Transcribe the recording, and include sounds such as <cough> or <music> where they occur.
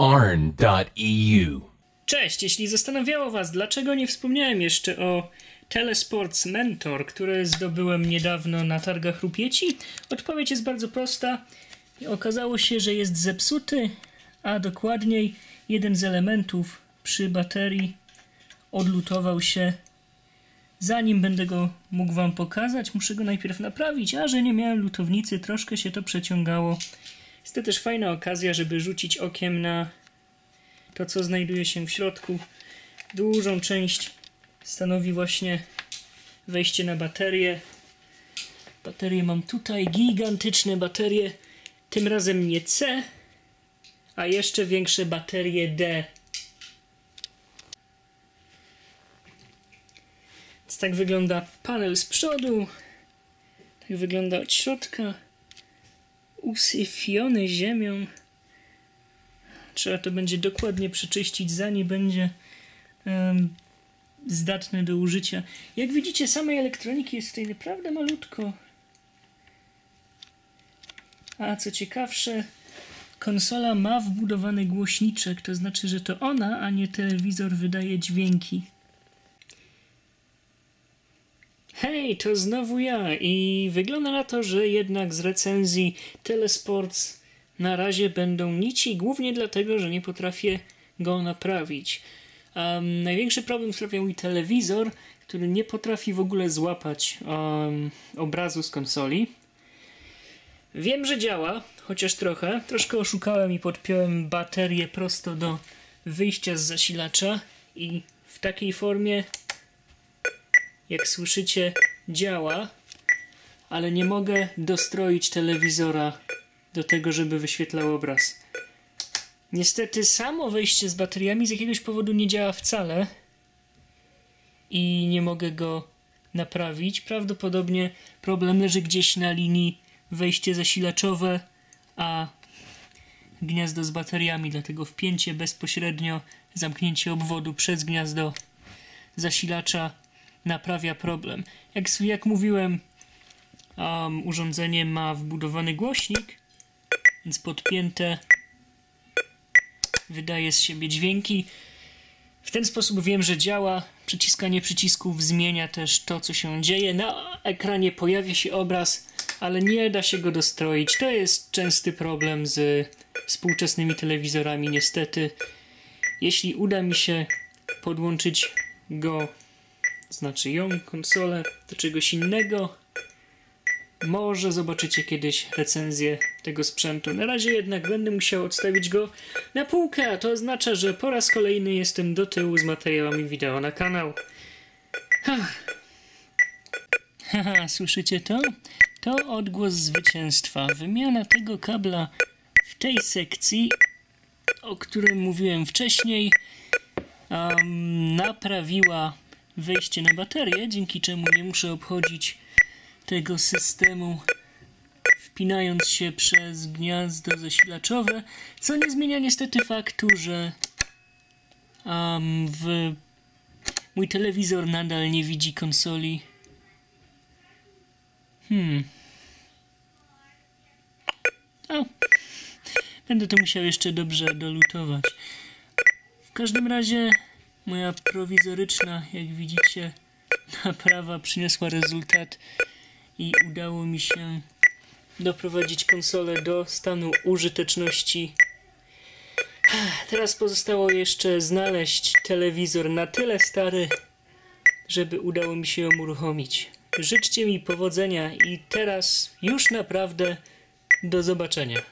arn.eu. Cześć, jeśli zastanawiało Was, dlaczego nie wspomniałem jeszcze o Telesports Mentor, który zdobyłem niedawno na targach Rupieci, odpowiedź jest bardzo prosta. Okazało się, że jest zepsuty, a dokładniej jeden z elementów przy baterii odlutował się. Zanim będę go mógł Wam pokazać, muszę go najpierw naprawić, a że nie miałem lutownicy, troszkę się to przeciągało. Jest to też fajna okazja, żeby rzucić okiem na to, co znajduje się w środku. Dużą część stanowi właśnie wejście na baterię. Baterie mam tutaj, gigantyczne baterie, tym razem nie C, a jeszcze większe baterie D. Więc tak wygląda panel z przodu, tak wygląda od środka, usyfiony ziemią. Trzeba to będzie dokładnie przeczyścić, zanim będzie um, zdatne do użycia. Jak widzicie, samej elektroniki jest tutaj naprawdę malutko. A co ciekawsze, konsola ma wbudowany głośniczek, to znaczy, że to ona, a nie telewizor wydaje dźwięki. Hej, to znowu ja i wygląda na to, że jednak z recenzji Telesports na razie będą nici, głównie dlatego, że nie potrafię go naprawić. Um, największy problem sprawia mi telewizor, który nie potrafi w ogóle złapać um, obrazu z konsoli. Wiem, że działa, chociaż trochę. Troszkę oszukałem i podpiąłem baterię prosto do wyjścia z zasilacza i w takiej formie, jak słyszycie, działa, ale nie mogę dostroić telewizora do tego, żeby wyświetlał obraz. Niestety samo wejście z bateriami z jakiegoś powodu nie działa wcale i nie mogę go naprawić. Prawdopodobnie problem leży gdzieś na linii wejście zasilaczowe, a gniazdo z bateriami, dlatego wpięcie bezpośrednio, zamknięcie obwodu przez gniazdo zasilacza naprawia problem. Jak, jak mówiłem, um, urządzenie ma wbudowany głośnik, więc podpięte wydaje z siebie dźwięki. W ten sposób wiem, że działa. Przyciskanie przycisków zmienia też to, co się dzieje. Na ekranie pojawia się obraz, ale nie da się go dostroić. To jest częsty problem z współczesnymi telewizorami, niestety. Jeśli uda mi się podłączyć go, znaczy ją, konsolę, do czegoś innego, może zobaczycie kiedyś recenzję tego sprzętu. Na razie jednak będę musiał odstawić go na półkę, to oznacza, że po raz kolejny jestem do tyłu z materiałami wideo na kanał. <laughs> Haha, słyszycie to? To odgłos zwycięstwa. Wymiana tego kabla w tej sekcji, o którym mówiłem wcześniej, um, naprawiła wejście na baterię, dzięki czemu nie muszę obchodzić tego systemu wpinając się przez gniazdo zasilaczowe, co nie zmienia niestety faktu, że um, w mój telewizor nadal nie widzi konsoli. Hmm. O. Będę to musiał jeszcze dobrze dolutować. W każdym razie moja prowizoryczna, jak widzicie, naprawa przyniosła rezultat i udało mi się doprowadzić konsolę do stanu użyteczności. Teraz pozostało jeszcze znaleźć telewizor na tyle stary, żeby udało mi się ją uruchomić. Życzcie mi powodzenia i teraz już naprawdę do zobaczenia.